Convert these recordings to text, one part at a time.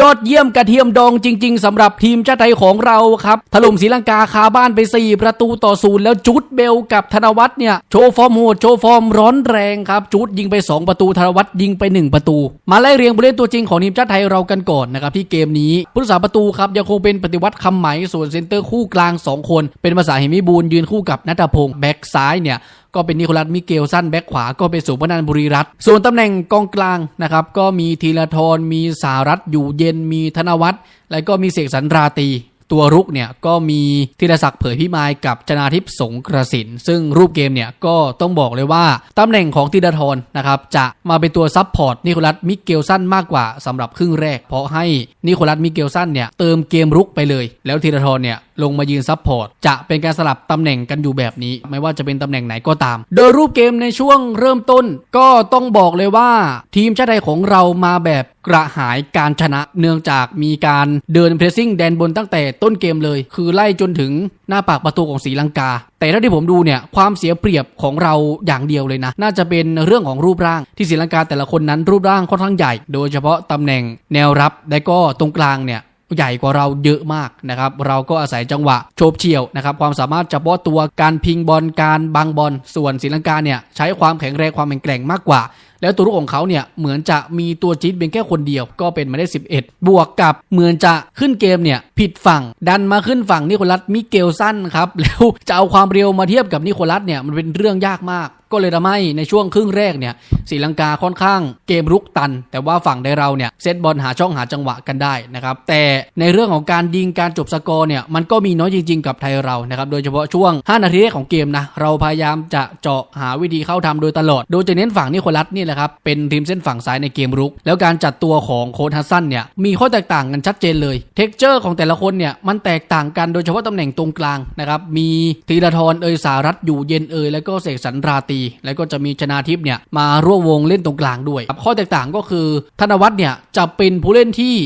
ยอดเยี่ยมกระเทียมดองจริง ๆสำหรับทีมชาติไทยของเราครับถล่มศรีลังกาคาบ้านไป 4 ประตูต่อศูนย์แล้วจูดเบลกับธนวัฒน์เนี่ยโชว์ฟอร์มโหดโชว์ฟอร์มร้อนแรงครับจูดยิงไป 2 ประตูธนวัฒน์ยิงไป 1 ประตู มาไล่เรียงผู้เล่นตัวจริงของทีมชาติไทยเรากันก่อนนะครับที่เกมนี้ผู้รักษาประตูครับยังคงเป็นปฏิวัติคำไหมส่วนเซนเตอร์คู่กลาง 2 คน เป็นภาษาหิมิบูลยืนคู่กับนัทพงศ์แบ็กซ้ายเนี่ย ก็เป็นนิโคลัสมิเกลสั้นแบ็คขวาก็เป็นสุพนันบุรีรัตน์ส่วนตำแหน่งกองกลางนะครับก็มีธีรทรมีสารัตอยู่เย็นมีธนวัฒน์และก็มีเสกสรรราตี ตัวรุกเนี่ยก็มีธีรศักดิ์เผยพิมายกับชนาทิพย์สงกระสิน ซึ่งรูปเกมเนี่ยก็ต้องบอกเลยว่าตำแหน่งของธีรทรนะครับจะมาเป็นตัวซับพอร์ตนิโคลัสมิเกลสั้นมากกว่าสำหรับครึ่งแรก เพราะให้นิโคลัสมิเกลสั้นเนี่ยเติมเกมรุกไปเลย แล้วธีรทรเนี่ยลงมายืนซับพอร์ตจะเป็นการสลับตำแหน่งกันอยู่แบบนี้ ไม่ว่าจะเป็นตำแหน่งไหนก็ตาม โดยรูปเกมในช่วงเริ่มต้น ก็ต้องบอกเลยว่าทีมชาติไทยของเรามาแบบกระหายการชนะเนื่องจากมีการเดินเพรสซิ่งแดนบนตั้งแต่ต้นเกมเลย คือไล่จนถึงหน้าปากประตูของศรีลังกา แต่เท่าที่ผมดูเนี่ยความเสียเปรียบของเราอย่างเดียวเลยนะ น่าจะเป็นเรื่องของรูปร่างที่ศรีลังกาแต่ละคนนั้นรูปร่างค่อนข้างใหญ่ โดยเฉพาะตำแหน่งแนวรับและก็ตรงกลางเนี่ยใหญ่กว่าเราเยอะมากนะครับ เราก็อาศัยจังหวะโฉบเฉี่ยวนะครับ ความสามารถเฉพาะตัวการพิงบอลการบังบอล ส่วนศรีลังกาเนี่ยใช้ความแข็งแรงความแข็งแกร่งมากกว่า แล้วตัวรุกของเขาเนี่ยเหมือนจะมีตัวจี๊ดเป็นแค่คนเดียวก็เป็นมายเลข11 บวกกับเหมือนจะขึ้นเกมเนี่ยผิดฝั่งดันมาขึ้นฝั่งนิโคลัสมิเกลสั้นครับแล้วจะเอาความเร็วมาเทียบกับนิโคลัสเนี่ยมันเป็นเรื่องยากมาก ก็เลยทำให้ในช่วงครึ่งแรกเนี่ยศรีลังกาค่อนข้างเกมรุกตัน แต่ว่าฝั่งในเราเนี่ยเซตบอลหาช่องหาจังหวะกันได้นะครับแต่ในเรื่องของการยิงการจบสกอร์เนี่ยมันก็มีน้อยจริง ๆ กับไทยเรานะครับโดยเฉพาะช่วง 5 นาทีแรกของเกมนะเราพยายามจะเจาะหาวิธีเข้าทำโดยตลอด โดยจะเน้นฝั่งนิโคลัสนี่แหละครับเป็นทีมเส้นฝั่งซ้ายในเกมรุก แล้วการจัดตัวของโค้ชฮัสซันเนี่ยมีข้อแตกต่างกันชัดเจนเลยเท็กเจอร์ของแต่ละคนเนี่ยมันแตกต่างกันโดยเฉพาะตำแหน่งตรงกลางนะครับมีธีรทรเอยสารัตอยู่เย็นเอยแล้วก็เสกสรรราตีแล้วก็จะมีชนาทิพย์เนี่ยมาร่วมวงเล่นตรงกลางด้วยข้อแตกต่างก็คือ ธนวัฒน์เนี่ยจะเป็นผู้เล่นที่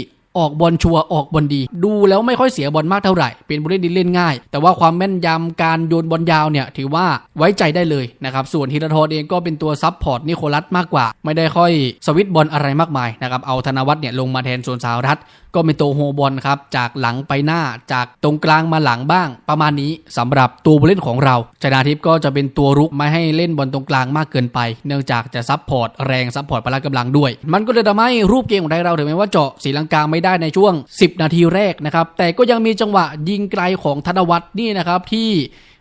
ออกบอลชัวออกบอลดี ดูแล้วไม่ค่อยเสียบอลมากเท่าไหร่ เป็นผู้เล่นที่เล่นง่าย แต่ว่าความแม่นยำการโยนบอลยาวเนี่ยถือว่าไว้ใจได้เลยนะครับ ส่วนธีรทรเองก็เป็นตัวซับพอร์ตนิโคลัสมากกว่า ไม่ได้ค่อยสวิตบอลอะไรมากมายนะครับ เอาธนวัฒน์เนี่ยลงมาแทนส่วนสารัต ก็เป็นตัวโฮบอลครับ จากหลังไปหน้าจากตรงกลางมาหลังบ้าง ประมาณนี้สำหรับตัวผู้เล่นของเราชนาทิพย์ก็จะเป็นตัวรุกไม่ให้เล่นบอลตรงกลางมากเกินไป เนื่องจากจะซับพอร์ตแรงซับพอร์ตพละกำลังด้วย มันก็เลยทำให้รูปเกมของไทยเราถึงแม้ว่าเจาะศรีลังกาไม่ได้ในช่วง 10 นาทีแรกนะครับแต่ก็ยังมีจังหวะยิงไกลของธนวัฒน์นี่นะครับที่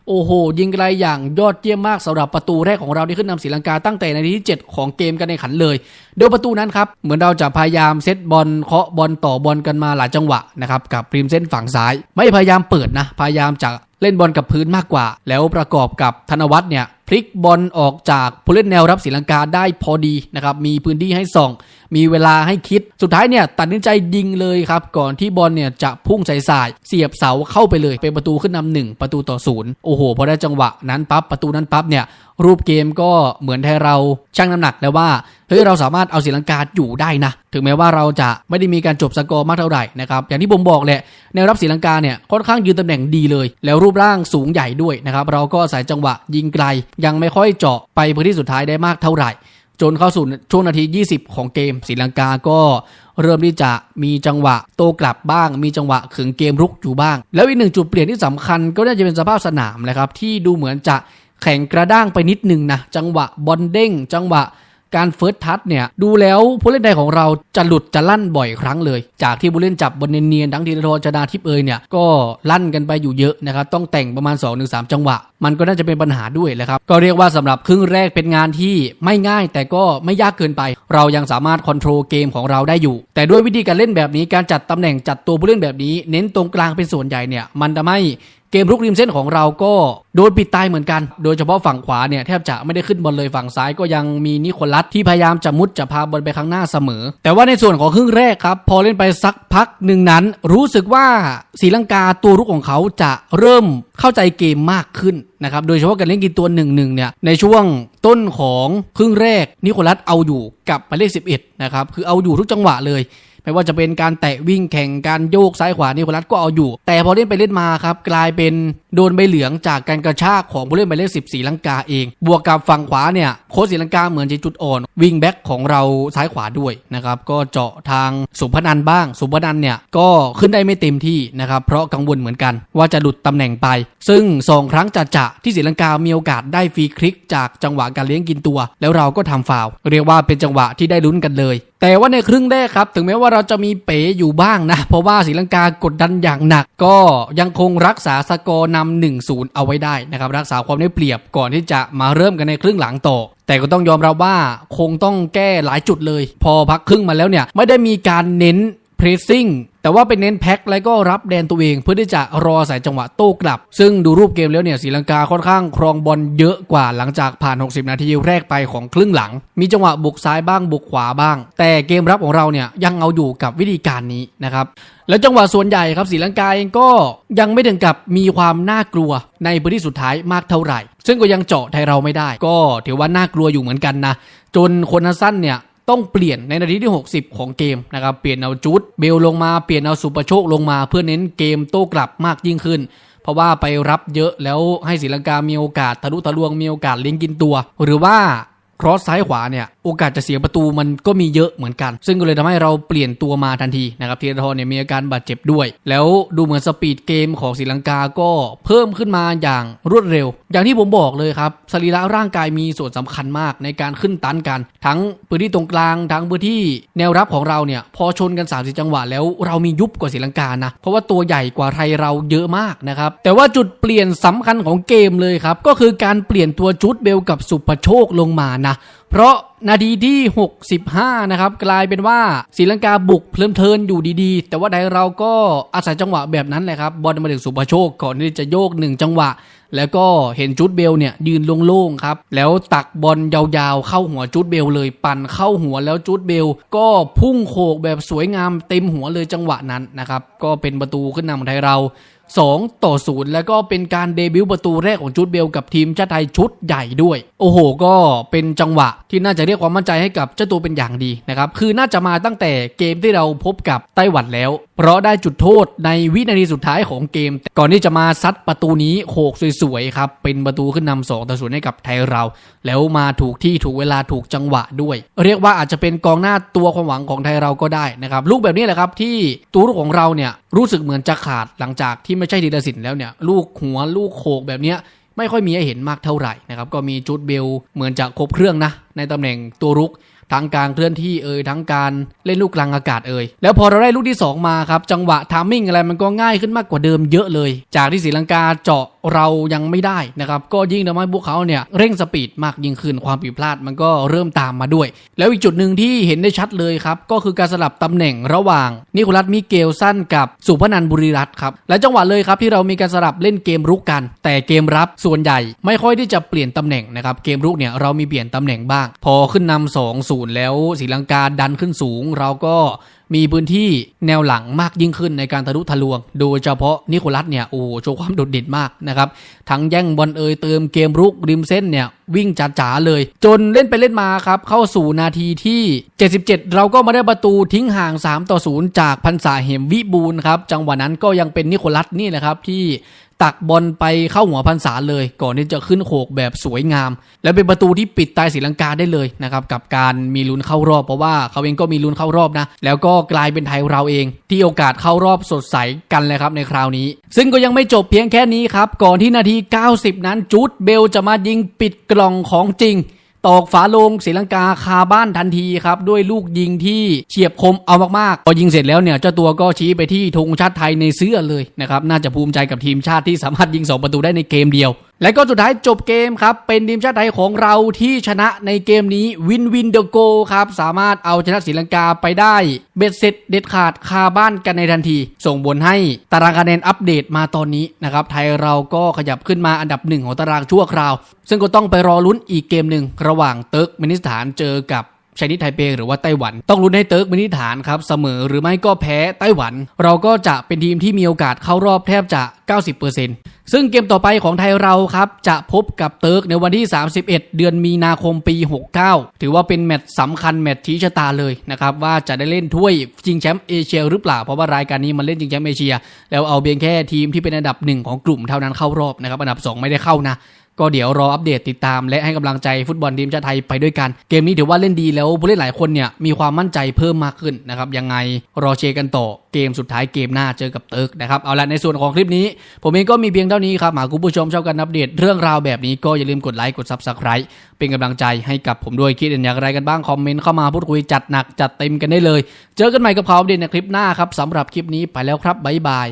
โอ้โห ยิงไกลอย่างยอดเยี่ยมมากสำหรับประตูแรกของเราที่ขึ้นนำศรีลังกาตั้งแต่ในทีที่ 7 ของเกมกันในขันเลย โดยประตูนั้นครับ เหมือนเราจะพยายามเซตบอลเคาะบอลต่อบอลกันมาหลายจังหวะนะครับกับริมเส้นฝั่งซ้าย ไม่พยายามเปิดนะ พยายามจะเล่นบอลกับพื้นมากกว่า แล้วประกอบกับธนวัฒน์เนี่ยพลิกบอลออกจากผู้เล่นแนวรับศรีลังกาได้พอดีนะครับมีพื้นที่ให้ส่อง มีเวลาให้คิด สุดท้ายเนี่ยตัดสินใจยิงเลยครับ ก่อนที่บอลเนี่ยจะพุ่งใส่สาย เสียบเสาเข้าไปเลย เป็นประตูขึ้นนำหนึ่งประตูต่อศูนย์โอ้โหพอได้จังหวะนั้นปั๊บประตูนั้นปั๊บเนี่ยรูปเกมก็เหมือนไทยเราชั่งน้ำหนักแล้วว่าเฮ้ยเราสามารถเอาศรีลังกาอยู่ได้นะ ถึงแม้ว่าเราจะไม่ได้มีการจบสกอร์มากเท่าไหร่นะครับอย่างที่ผมบอกแหละแนวรับศรีลังกาเนี่ยค่อนข้างยืนตำแหน่งดีเลย แล้วรูปร่างสูงใหญ่ด้วยนะครับเราก็อาศัยจังหวะยิงไกล ยังไม่ค่อยเจาะไปพื้นที่สุดท้ายได้มากเท่าไหร่ จนเข้าสู่ช่วงนาที 20 ของเกมศรีลังกาก็เริ่มที่จะมีจังหวะโตกลับบ้าง มีจังหวะขึงเกมรุกอยู่บ้าง แล้วอีกหนึ่งจุดเปลี่ยนที่สำคัญก็น่าจะเป็นสภาพสนามนะครับที่ดูเหมือนจะแข็งกระด้างไปนิดนึงนะจังหวะบอลเด้ง จังหวะ การเฟิร์สทัชเนี่ยดูแล้วผู้เล่นใดของเราจะหลุดจะลั่นบ่อยครั้งเลย จากที่ผู้เล่นจับบอลเนียนๆทั้งทีรทรจนาทิพย์เอยเนี่ยก็ลั่นกันไปอยู่เยอะนะครับต้องแต่งประมาณ 2-3 จังหวะ มันก็น่าจะเป็นปัญหาด้วยแหละครับก็เรียกว่าสำหรับครึ่งแรกเป็นงานที่ไม่ง่าย แต่ก็ไม่ยากเกินไป เรายังสามารถคอนโทรลเกมของเราได้อยู่ แต่ด้วยวิธีการเล่นแบบนี้การจัดตำแหน่งจัดตัวผู้เล่นแบบนี้ เน้นตรงกลางเป็นส่วนใหญ่เนี่ยมันทำให้ กมรุกริมเส้นของเราก็โดนปิดตายเหมือนกัน โดยเฉพาะฝั่งขวาเนี่ยแทบจะไม่ได้ขึ้นบอลเลยฝั่งซ้ายก็ยังมีนิโคลัสที่พยายามจะมุดจะพาบอลไปข้างหน้าเสมอ แต่ว่าในส่วนของครึ่งแรกครับพอเล่นไปสักพักหนึ่งนั้น รู้สึกว่าศีลังกาตัวรุกของเขาจะเริ่มเข้าใจเกมมากขึ้นนะครับโดยเฉพาะการเล่นกินตัวหนึ่งหนึ่งเนี่ยในช่วงต้นของครึ่งแรกนิโคลัสเอาอยู่กับหมายเลข11นะครับคือเอาอยู่ทุกจังหวะเลย ไม่ว่าจะเป็นการแตะวิ่งแข่งการโยกซ้ายขวานิโคลัสก็เอาอยู่ แต่พอเล่นไปเล่นมาครับกลายเป็น โดนใบเหลืองจากการกระชากของผู้เล่นหมายเลขสิบสีลังกาเอง บวกกับฝั่งขวาเนี่ยโค้ชสีลังกาเหมือนจะจุดอ่อนวิงแบ็กของเราซ้ายขวาด้วยนะครับก็เจาะทางสุพนันบ้าง สุพนันเนี่ยก็ขึ้นได้ไม่เต็มที่นะครับเพราะกังวลเหมือนกัน ว่าจะหลุดตำแหน่งไป ซึ่งสองครั้งจะจะที่ศรีลังกามีโอกาสได้ฟรีคลิกจากจังหวะการเลี้ยงกินตัว แล้วเราก็ทำฟาวเรียกว่าเป็นจังหวะที่ได้ลุ้นกันเลย แต่ว่าในครึ่งแรกครับ ถึงแม้ว่าเราจะมีเป๋อยู่บ้างนะ เพราะว่าศรีลังกากดดันอย่างหนัก ก็ยังคงรักษาสกอร์นำ1 0 เอาไว้ได้นะครับรักษาความได้เปรียบก่อนที่จะมาเริ่มกันในครึ่งหลังต่อแต่ก็ต้องยอมรับว่าคงต้องแก้หลายจุดเลย พอพักครึ่งมาแล้วเนี่ย ไม่ได้มีการเน้น pressing แต่ว่าเป็นเน้นแพ็คแล้วก็รับแดนตัวเอง เพื่อที่จะรอใส่จังหวะโต้กลับ ซึ่งดูรูปเกมแล้วเนี่ยศรีลังกาค่อนข้างครองบอลเยอะกว่าหลังจากผ่าน 60 นาทีแรกไปของครึ่งหลัง มีจังหวะบุกซ้ายบ้างบุกขวาบ้าง แต่เกมรับของเราเนี่ยยังเอาอยู่กับวิธีการนี้นะครับแล้วจังหวะส่วนใหญ่ครับศรีลังกาเองก็ยังไม่ถึงกับมีความน่ากลัวในพื้นที่สุดท้ายมากเท่าไหร่ ซึ่งก็ยังเจาะไทยเราไม่ได้ ก็ถือว่าน่ากลัวอยู่เหมือนกันนะจนคนนัสั้นเนี่ย ต้องเปลี่ยนในนาทีที่ 60 ของเกมนะครับเปลี่ยนเอาจุดเบลลงมาเปลี่ยนเอาสุประโชคลงมาเพื่อเน้นเกมโต้กลับมากยิ่งขึ้น เพราะว่าไปรับเยอะแล้วให้ศรีลังกามีโอกาสทะลุทะลวงมีโอกาสเลี้ยงกินตัว หรือว่า ครอสซ้ายขวาเนี่ยโอกาสจะเสียประตูมันก็มีเยอะเหมือนกัน ซึ่งก็เลยทำให้เราเปลี่ยนตัวมาทันทีนะครับธีรทรเนี่ยมีอาการบาดเจ็บด้วย แล้วดูเหมือนสปีดเกมของศรีลังกาก็เพิ่มขึ้นมาอย่างรวดเร็ว อย่างที่ผมบอกเลยครับสรีระร่างกายมีส่วนสำคัญมากในการขึ้นตันกัน ทั้งพื้นที่ตรงกลางทั้งพื้นที่แนวรับของเราเนี่ยพอชนกัน3ามสิจังหวะแล้วเรามียุบกว่าศรีลังกานะเพราะว่าตัวใหญ่กว่าไทยเราเยอะมากนะครับแต่ว่าจุดเปลี่ยนสำคัญของเกมเลยครับก็คือการเปลี่ยนตัวจุดเบลกับสุภโชคลงมานะเพราะนาทีที่ 65 นะครับ กลายเป็นว่าศรีลังกาบุกเพลินเพลินอยู่ดีๆ แต่ว่าไทยเราก็อาศัยจังหวะแบบนั้นแหละครับ บอลมาถึงสุภโชคก่อนที่จะโยกหนึ่งจังหวะ แล้วก็เห็นจุดเบลเนี่ยยืนโล่งๆครับ แล้วตักบอลยาวๆ เข้าหัวจุดเบลเลยปั่นเข้าหัวแล้วจุดเบล ก็พุ่งโขกแบบสวยงามเต็มหัวเลยจังหวะนั้นนะครับ ก็เป็นประตูขึ้นนำของไทยเรา2 ต่อ 0 แล้วก็เป็นการเดบิวต์ประตูแรกของจูดเบลกับทีมชาติไทยชุดใหญ่ด้วย โอ้โห ก็เป็นจังหวะที่น่าจะเรียกความมั่นใจให้กับเจ้าตัวเป็นอย่างดีนะครับคือน่าจะมาตั้งแต่เกมที่เราพบกับไต้หวันแล้ว เพราะได้จุดโทษในวินาทีสุดท้ายของเกม ก่อนที่จะมาซัดประตูนี้โขกสวยๆครับเป็นประตูขึ้นนำสองต่อศูนย์ให้กับไทยเรา แล้วมาถูกที่ถูกเวลาถูกจังหวะด้วย เรียกว่าอาจจะเป็นกองหน้าตัวความหวังของไทยเราก็ได้นะครับลูกแบบนี้แหละครับที่ตัวลูกของเราเนี่ยรู้สึกเหมือนจะขาดหลังจากที่ไม่ใช่ธีรศิลป์แล้วเนี่ยลูกหัวลูกโขกแบบเนี้ย ไม่ค่อยมีให้เห็นมากเท่าไหร่นะครับ ก็มีจุดเบลเหมือนจะครบเครื่องนะ ในตำแหน่งตัวรุกทั้งการเคลื่อนที่เอ่ยทั้งการเล่นลูกกลางอากาศเอ่ยแล้วพอเราได้ลูกที่ 2 มาครับ จังหวะทามมิ่งอะไรมันก็ง่ายขึ้นมากกว่าเดิมเยอะเลย จากที่ศรีลังกาเจาะ เรายังไม่ได้นะครับ ก็ยิ่งทำให้พวกเขาเนี่ยเร่งสปีดมากยิ่งขึ้นความผิดพลาดมันก็เริ่มตามมาด้วย แล้วอีกจุดหนึ่งที่เห็นได้ชัดเลยครับ ก็คือการสลับตำแหน่งระหว่างนิโคลัสมิเกลสั้นกับสุพนันบุรีรัตน์ครับ และจังหวะเลยครับที่เรามีการสลับเล่นเกมรุกกัน แต่เกมรับส่วนใหญ่ไม่ค่อยที่จะเปลี่ยนตำแหน่งนะครับเกมรุกเนี่ยเรามีเปลี่ยนตำแหน่งบ้าง พอขึ้นนำสองศูนย์แล้วศรีลังกาดันขึ้นสูง เราก็มีพื้นที่แนวหลังมากยิ่งขึ้นในการทะลุทะลวง โดยเฉพาะนิโคลัสเนี่ยโอ้โหโชว์ความโดดเด่นมากนะครับ ทั้งแย่งบอลเอยเติมเกมรุกริมเส้นเนี่ยวิ่งจ๋าๆเลย จนเล่นไปเล่นมาครับ เข้าสู่นาทีที่ 77 เราก็มาได้ประตูทิ้งห่าง 3 ต่อ 0 จากพันษาเหมวิบูลครับ จังหวะนั้นก็ยังเป็นนิโคลัสนี่แหละครับที่ ตักบอลไปเข้าหัวพันศาเลย ก่อนที่จะขึ้นโขกแบบสวยงาม และเป็นประตูที่ปิดตายศรีลังกาได้เลยนะครับกับการมีลุ้นเข้ารอบเพราะว่าเขาเองก็มีลุ้นเข้ารอบนะ แล้วก็กลายเป็นไทยเราเอง ที่โอกาสเข้ารอบสดใสกันเลยครับในคราวนี้ ซึ่งก็ยังไม่จบเพียงแค่นี้ครับก่อนที่นาที 90 นั้นจูดเบลจะมายิงปิดกล่องของจริง ตอกฝาโลงศรีลังกาคาบ้านทันทีครับด้วยลูกยิงที่เฉียบคมเอามากๆพอยิงเสร็จแล้วเนี่ยเจ้าตัวก็ชี้ไปที่ธงชาติไทยในเสื้อเลยนะครับน่าจะภูมิใจกับทีมชาติที่สามารถยิงสองประตูได้ในเกมเดียวและก็สุดท้ายจบเกมครับ เป็นทีมชาติไทยของเราที่ชนะในเกมนี้วินวินเดอะโกครับ สามารถเอาชนะศรีลังกาไปได้ เบ็ดเสร็จเด็ดขาดคาบ้านกันในทันที ส่งบนให้ตารางคะแนนอัปเดตมาตอนนี้นะครับ ไทยเราก็ขยับขึ้นมาอันดับหนึ่งของตารางชั่วคราว ซึ่งก็ต้องไปรอลุ้นอีกเกมหนึ่งระหว่างเติร์กเมนิสถานเจอกับ ชนีสไทเปหรือว่าไต้หวัน ต้องลุ้นให้เติร์กมินิฐานครับเสมอหรือไม่ก็แพ้ไต้หวัน เราก็จะเป็นทีมที่มีโอกาสเข้ารอบแทบจะ 90%ซึ่งเกมต่อไปของไทยเราครับจะพบกับเติร์กในวันที่ 31 เดือนมีนาคมปี 69 ถือว่าเป็นแมตช์สำคัญแมตช์ชี้ชะตาเลยนะครับว่าจะได้เล่นถ้วยชิงแชมป์เอเชียหรือเปล่าเพราะว่ารายการนี้มันเล่นชิงแชมป์เอเชีย แล้วเอาเพียงแค่ทีมที่เป็นอันดับหนึ่งของกลุ่มเท่านั้นเข้ารอบนะครับอันดับ 2 ไม่ได้เข้านะ ก็เดี๋ยวรออัปเดตติดตาม และให้กำลังใจฟุตบอลทีมชาติไทยไปด้วยกัน เกมนี้ถือว่าเล่นดีแล้วผู้เล่นหลายคนเนี่ยมีความมั่นใจเพิ่มมากขึ้นนะครับยังไงรอเชียร์กันต่อเกมสุดท้ายเกมหน้าเจอกับเติร์กนะครับเอาละในส่วนของคลิปนี้ ผมเองก็มีเพียงเท่านี้ครับหากคุณผู้ชมชอบการอัปเดตเรื่องราวแบบนี้ก็อย่าลืมกดไลค์กด Subscribe เป็นกำลังใจให้กับผมด้วยคิดเห็นอย่างไรกันบ้างคอมเมนต์เข้ามาพูดคุยจัดหนักจัดเต็มกันได้เลย เจอกันใหม่กับข่าวอัปเดตในคลิปหน้าครับสำหรับคลิปนี้ไปแล้วครับบ๊ายบาย